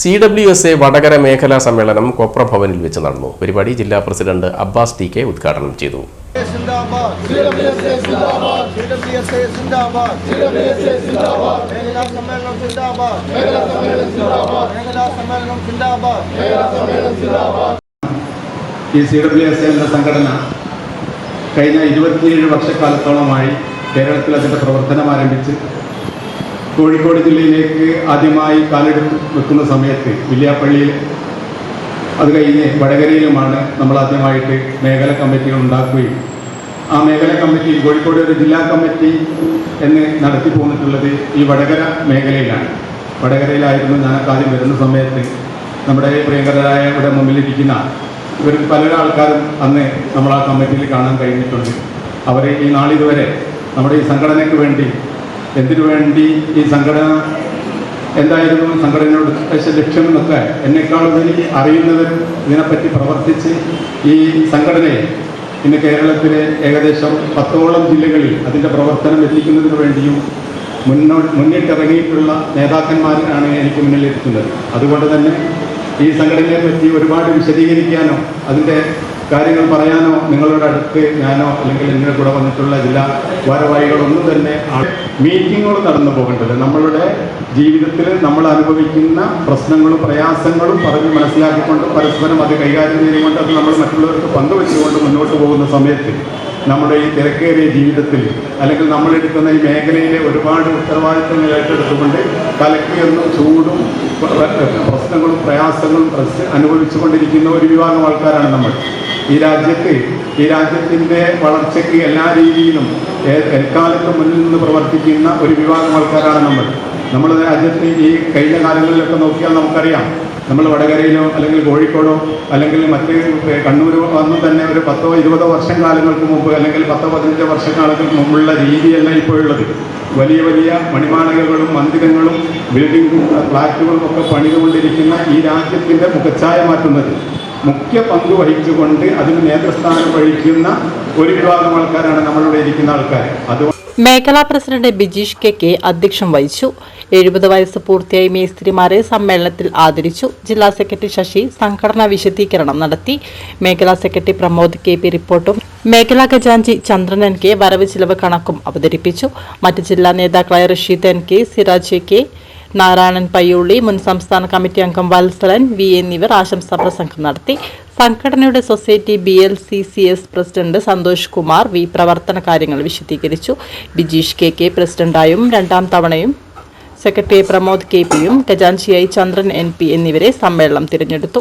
C W S A Vadakara മേഖലാ സമ്മേളനം കൊപ്രഭവനിൽ വെച്ച് നടന്നു. പരിപാടി ജില്ലാ പ്രസിഡന്റ് അബ്ബാസ് ടി കെ ഉദ്ഘാടനം ചെയ്തു. ഈ സി ഡബ്ല്യു എസ് എന്ന സംഘടന കഴിഞ്ഞ ഇരുപത്തിയേഴ് വർഷക്കാലത്തോളമായി കേരളത്തിൽ അതിന്റെ പ്രവർത്തനം ആരംഭിച്ച് കോഴിക്കോട് ജില്ലയിലേക്ക് ആദ്യമായി കാലെടുത്ത് വെക്കുന്ന സമയത്ത് വില്യാപ്പള്ളിയിൽ അത് കഴിഞ്ഞ് വടകരയിലുമാണ് നമ്മൾ ആദ്യമായിട്ട് മേഖല കമ്മിറ്റികൾ ഉണ്ടാക്കുകയും ആ മേഖല കമ്മിറ്റി കോഴിക്കോട് ഒരു ജില്ലാ കമ്മിറ്റി എന്ന് നടത്തി പോന്നിട്ടുള്ളത് ഈ വടകര മേഖലയിലാണ്. വടകരയിലായിരുന്നു ഞാൻ ആദ്യം വരുന്ന സമയത്ത് നമ്മുടെ പ്രിയങ്കരായ ഇവിടെ മുമ്പിലിരിക്കുന്ന ഇവർ പല ആൾക്കാരും അന്ന് നമ്മൾ ആ കമ്മിറ്റിയിൽ കാണാൻ കഴിഞ്ഞിട്ടുണ്ട്. അവർ ഈ നാളിതുവരെ നമ്മുടെ ഈ സംഘടനയ്ക്ക് വേണ്ടി എന്തിനു വേണ്ടി ഈ സംഘടന എന്തായിരുന്നു? സംഘടനയുടെ ഉദ്ദേശ ലക്ഷ്യം എന്നൊക്കെ എന്നെക്കാൾ ഉപരി അറിയുന്നവരും ഇതിനെപ്പറ്റി പ്രവർത്തിച്ച് ഈ സംഘടനയെ ഇന്ന് കേരളത്തിലെ ഏകദേശം പത്തോളം ജില്ലകളിൽ അതിന്റെ പ്രവർത്തനം എത്തിക്കുന്നതിന് വേണ്ടിയും മുന്നോ മുന്നിട്ടിറങ്ങിയിട്ടുള്ള നേതാക്കന്മാരാണ് എനിക്ക് മുന്നിലെത്തുന്നത് അതുകൊണ്ട് തന്നെ ഈ സംഘടനയെ പറ്റി ഒരുപാട് വിശദീകരിക്കാനോ അതിന്റെ കാര്യങ്ങൾ പറയാനോ നിങ്ങളുടെ അടുത്ത് ഞാനോ അല്ലെങ്കിൽ നിങ്ങളുടെ കൂടെ വന്നിട്ടുള്ള ജില്ലാ ഭാരവാഹികളൊന്നും തന്നെ ആ- മീറ്റിങ്ങുകൾ നടന്നു പോകേണ്ടത്. നമ്മളുടെ ജീവിതത്തിൽ നമ്മൾ അനുഭവിക്കുന്ന പ്രശ്നങ്ങളും പ്രയാസങ്ങളും പറഞ്ഞ് മനസ്സിലാക്കിക്കൊണ്ട് പരസ്പരം അത് കൈകാര്യം ചെയ്തുകൊണ്ട് അത് നമ്മൾ മറ്റുള്ളവർക്ക് പങ്കുവെച്ചുകൊണ്ട് മുന്നോട്ട് പോകുന്ന സമയത്ത് നമ്മുടെ ഈ തിരക്കേറിയ ജീവിതത്തിൽ അല്ലെങ്കിൽ നമ്മളെടുക്കുന്ന ഈ മേഖലയിലെ ഒരുപാട് ഉത്തരവാദിത്തങ്ങൾ ഏറ്റെടുത്തുകൊണ്ട് കലക്കിയൊന്നും ചൂടും പ്രശ്നങ്ങളും പ്രയാസങ്ങളും അനുഭവിച്ചു അനുഭവിച്ചുകൊണ്ടിരിക്കുന്ന ഒരു വിഭാഗം ആൾക്കാരാണ് നമ്മൾ. ഈ രാജ്യത്ത് ഈ രാജ്യത്തിന്റെ വളർച്ചയ്ക്ക് എല്ലാ രീതിയിലും എക്കാലത്തും മുന്നിൽ നിന്ന് പ്രവർത്തിക്കുന്ന ഒരു വിഭാഗം ആൾക്കാരാണ് നമ്മൾ. നമ്മൾ രാജ്യത്ത് ഈ കഴിഞ്ഞ കാലങ്ങളിലൊക്കെ നോക്കിയാൽ നമുക്കറിയാം. നമ്മൾ വടകരയിലോ അല്ലെങ്കിൽ കോഴിക്കോടോ അല്ലെങ്കിൽ മറ്റ് കണ്ണൂരോ ഒന്നും തന്നെ ഒരു പത്തോ ഇരുപതോ വർഷം കാലങ്ങൾക്ക് മുമ്പ് അല്ലെങ്കിൽ പത്തോ പതിനഞ്ചോ വർഷക്കാലങ്ങൾക്ക് മുമ്പുള്ള രീതിയല്ല ഇപ്പോഴുള്ളത്. വലിയ വലിയ മണിമാളികകളും മന്ദിരങ്ങളും ബിൽഡിംഗ് ഫ്ലാറ്റുകളും ഒക്കെ പണിതുകൊണ്ടിരിക്കുന്ന ഈ രാജ്യത്തിന്റെ മുഖച്ഛായ മാറ്റുന്നത്. മുഖ്യ പങ്ക് വഹിച്ചുകൊണ്ട് അതിന് നേതൃസ്ഥാനം വഹിക്കുന്ന ഒരു വിഭാഗം ആൾക്കാരാണ് നമ്മളിവിടെ ഇരിക്കുന്ന ആൾക്കാർ. അതുകൊണ്ട് മേഖലാ പ്രസിഡന്റ് ബിജീഷ് കെ കെ അധ്യക്ഷം വഹിച്ചു. എഴുപത് വയസ്സ് പൂർത്തിയായി മേസ്ത്രിമാരെ സമ്മേളനത്തിൽ ആദരിച്ചു. ജില്ലാ സെക്രട്ടറി ശശി സംഘടനാ വിശദീകരണം നടത്തി. മേഖലാ സെക്രട്ടറി പ്രമോദ് കെ പി റിപ്പോർട്ടും മേഖലാ ഖജാൻജി ചന്ദ്രൻ എൻ കെ വരവ് ചിലവ് കണക്കും അവതരിപ്പിച്ചു. മറ്റ് ജില്ലാ നേതാക്കളായ Rasheed N K Siraj K Narayanan Payyulli മുൻ സംസ്ഥാന കമ്മിറ്റി അംഗം വത്സലൻ വി എന്നിവർ ആശംസാ പ്രസംഗം നടത്തി. സംഘടനയുടെ society B L C C S president Santhosh Kumar V പ്രവർത്തന കാര്യങ്ങൾ വിശദീകരിച്ചു. ബിജീഷ് കെ കെ പ്രസിഡന്റായും രണ്ടാം തവണയും സെക്രട്ടറി പ്രമോദ് കെ പിയും ഖജാൻഷിയായി ചന്ദ്രൻ എൻ പി എന്നിവരെ സമ്മേളനം തിരഞ്ഞെടുത്തു.